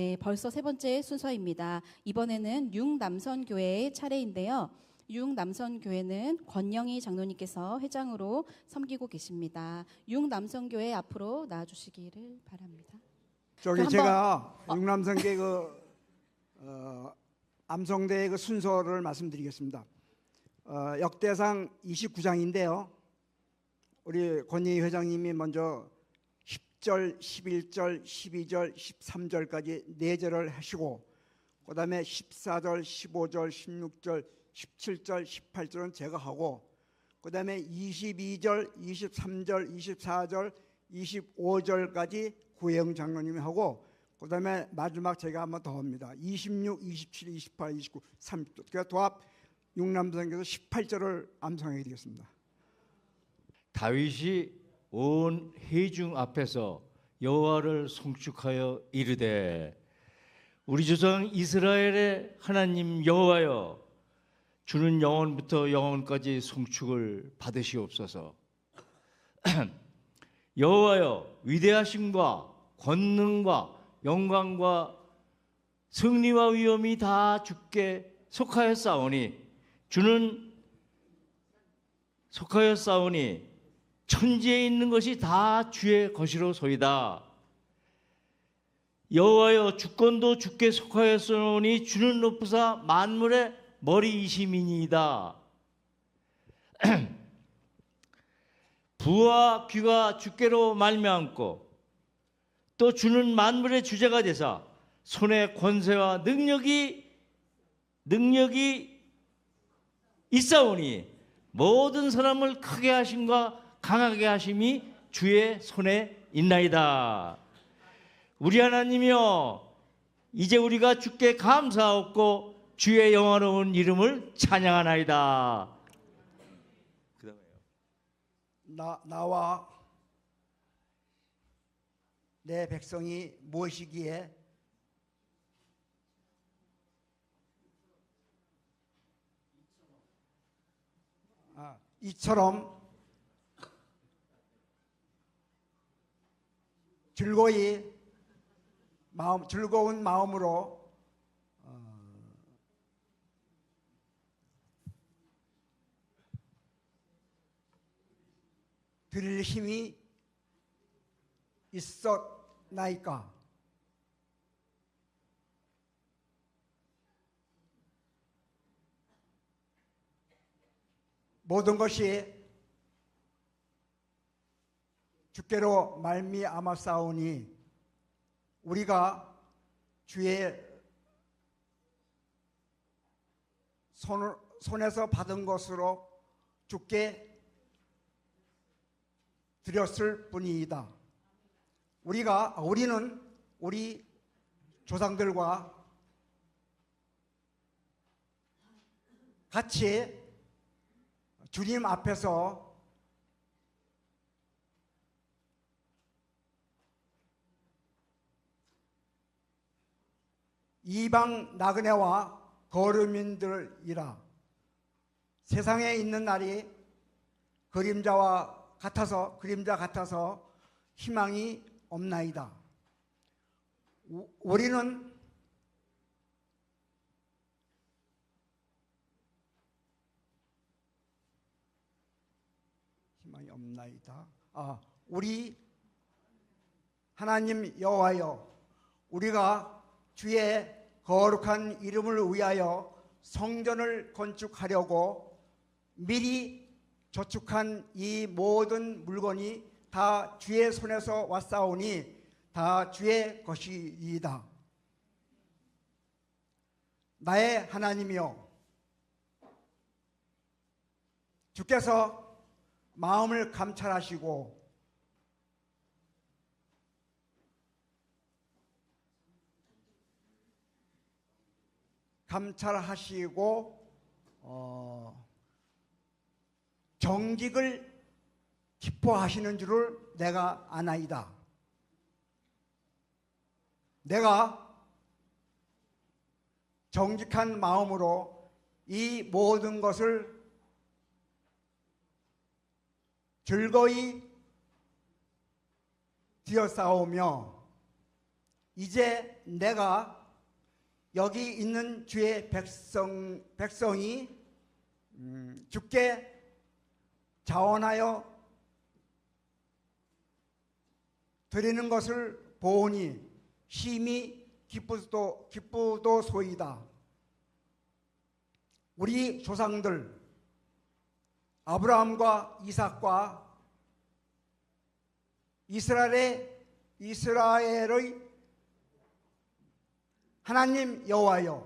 네, 벌써 세 번째 순서입니다. 이번에는 육남선교회의 차례인데요. 육남선교회는 권영희 장로님께서 회장으로 섬기고 계십니다. 육남선교회 앞으로 나와주시기를 바랍니다. 저기 제가 육남성계 그 어, 암성대의 그 순서를 말씀드리겠습니다. 어, 역대상 29장인데요. 우리 권희 회장님이 먼저 10절, 11절, 12절, 13절까지 네 절을 하시고 그 다음에 14절, 15절, 16절, 17절, 18절은 제가 하고 그 다음에 22절, 23절, 24절, 25절까지 구혜영 장로님이 하고 그 다음에 마지막 제가 한번 더 합니다. 26, 27, 28, 29, 30. 그러니까 도합 육남성에서 18절을 암송해 드리겠습니다. 다윗이 온 회중 앞에서 여호와를 송축하여 이르되 우리 조상 이스라엘의 하나님 여호와여 주는 영원부터 영원까지 송축을 받으시옵소서. 여호와여 위대하심과 권능과 영광과 승리와 위엄이 다 주께 속하였사오니 주는 속하였사오니 천지에 있는 것이 다 주의 것이로 소이다. 여호와여 주권도 주께 속하였으니 주는 높으사 만물의 머리이심이니이다. 부와 귀가 주께로 말미암고 또 주는 만물의 주제가 되사 손의 권세와 능력이 능력이 있사오니 모든 사람을 크게 하심과 강하게 하심이 주의 손에 있나이다. 우리 하나님이여 이제 우리가 주께 감사하고 주의 영화로운 이름을 찬양하나이다. 나 나와 내 백성이 무엇이기에 아, 이처럼 즐거이 마음 즐거운 마음으로 어, 드릴 힘이 있었나이까? 모든 것이 주께로 말미암아 싸우니 우리가 주의 손, 손에서 받은 것으로 주께 드렸을 뿐이다. 우리가 아, 우리는 우리 조상들과 같이 주님 앞에서 이방 나그네와 거류민들이라 세상에 있는 날이 그림자와 같아서 그림자 같아서 희망이 없나이다. 우- 우리는 희망이 없나이다. 아, 우리 하나님 여호와여, 우리가 주의 거룩한 이름을 위하여 성전을 건축하려고 미리 저축한 이 모든 물건이 다 주의 손에서 왔사오니 다 주의 것이이다. 나의 하나님이여, 주께서 마음을 감찰하시고 감찰하시고 어, 정직을 기뻐하시는 줄을 내가 아나이다. 내가 정직한 마음으로 이 모든 것을 즐거이 되어 싸우며 이제 내가 여기 있는 주의 백성 백성이 음, 주께 자원하여 드리는 것을 보오니 심히 기쁘도 기쁘도 소이다. 우리 조상들 아브라함과 이삭과 이스라엘의 이스라엘의 하나님 여호와여.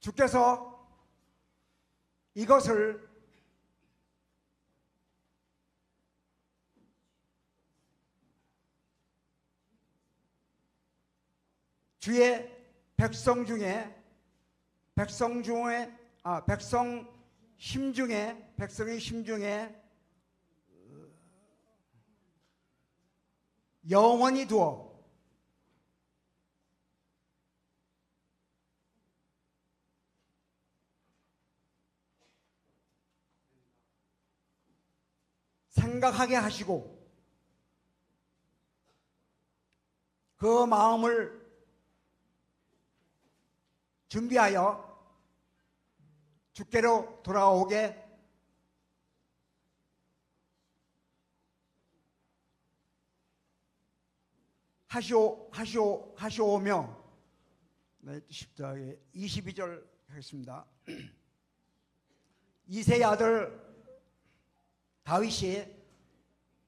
주께서 이것을 주의 백성 중에 백성 중에 아 백성 심중에 백성의 심중에 영원히 두어 생각하게 하시고 그 마음을 준비하여 주께로 돌아오게 하시오 하시오 하시오며 네, 10장에 22절 하겠습니다. 이세의 아들 다윗이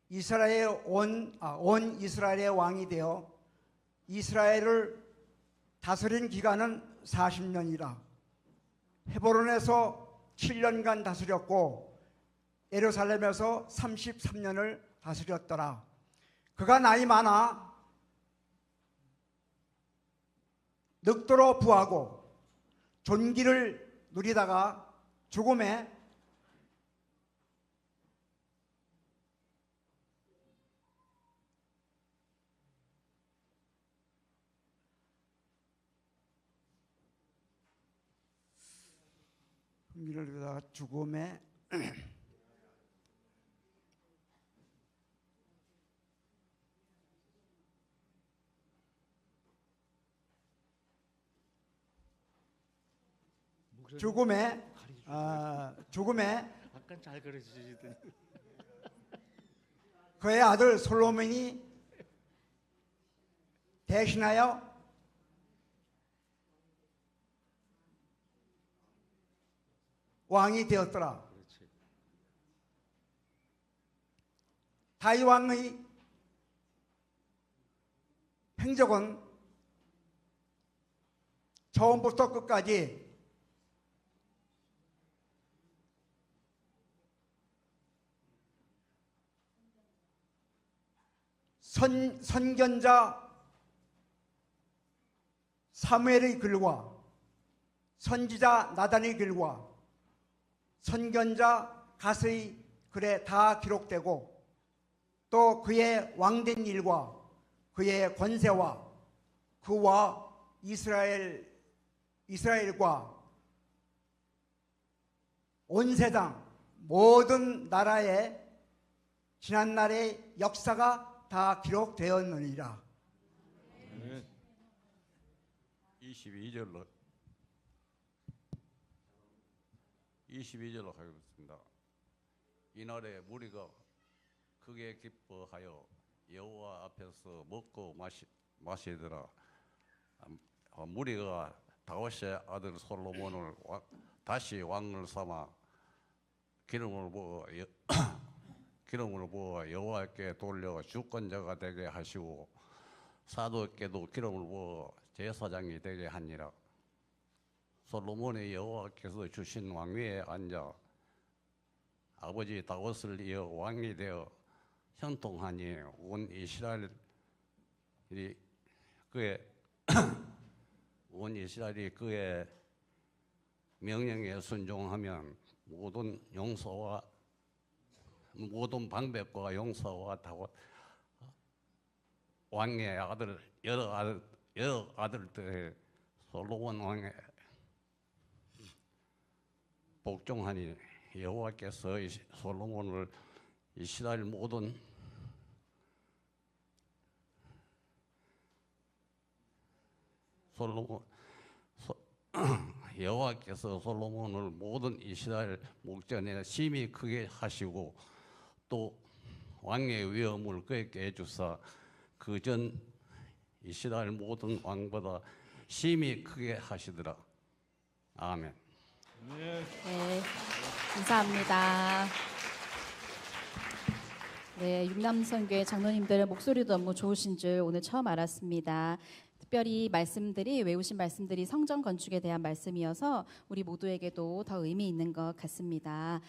이스라엘 온, 아, 온 이스라엘의 왕이 되어 이스라엘을 다스린 기간은 40년이라 헤브론에서 7년간 다스렸고 예루살렘에서 33년을 다스렸더라. 그가 나이 많아 늙도록 부하고 존귀를 누리다가 죽음에 미를 누리다가 죽음에 죽음에. 아, 죽음에 아까 잘 주시더니 그의 아들 솔로몬이 대신하여 왕이 되었더라. 그렇지. 다윗 왕의 행적은 처음부터 끝까지 선, 선견자 사무엘의 글과 선지자 나단의 글과 선견자 가스의 글에 다 기록되고 또 그의 왕된 일과 그의 권세와 그와 이스라엘 이스라엘과 온 세상 모든 나라의 지난날의 역사가 다 기록되었느니라. 22절로 22절로 하겠습니다. 이날에 무리가 크게 기뻐하여 여호와 앞에서 먹고 마시, 마시더라. 음, 어, 무리가 다윗의 아들 솔로몬을 와- 다시 왕을 삼아 기름을 부어 여- 기름을 부어 여호와께 돌려 주권자가 되게 하시고 사도에게도 기름을 부어 제사장이 되게 하니라. 솔로몬의 여호와께서 주신 왕위에 앉아 아버지 다윗을 이어 왕이 되어 형통하니 온 이스라엘이 그의 온 이스라엘이 그의 명령에 순종하면 모든 용서와 모든 방백과 용서와 다윗 왕의 아들 여러 아들 여러 아들들의 솔로몬 왕의 복종하니 여호와께서 솔로몬을 이스라엘 모든 솔로몬 여호와께서 솔로몬을 모든 이스라엘 목전에 심히 크게 하시고 또 왕의 위엄을 그에게 주사 그 전 이스라엘 모든 왕보다 심히 크게 하시더라. 아멘. 네, 감사합니다. 네, 육남선교회 장로님들 목소리도 너무 좋으신 줄 오늘 처음 알았습니다. 특별히 말씀들이 외우신 말씀들이 성전 건축에 대한 말씀이어서 우리 모두에게도 더 의미 있는 것 같습니다.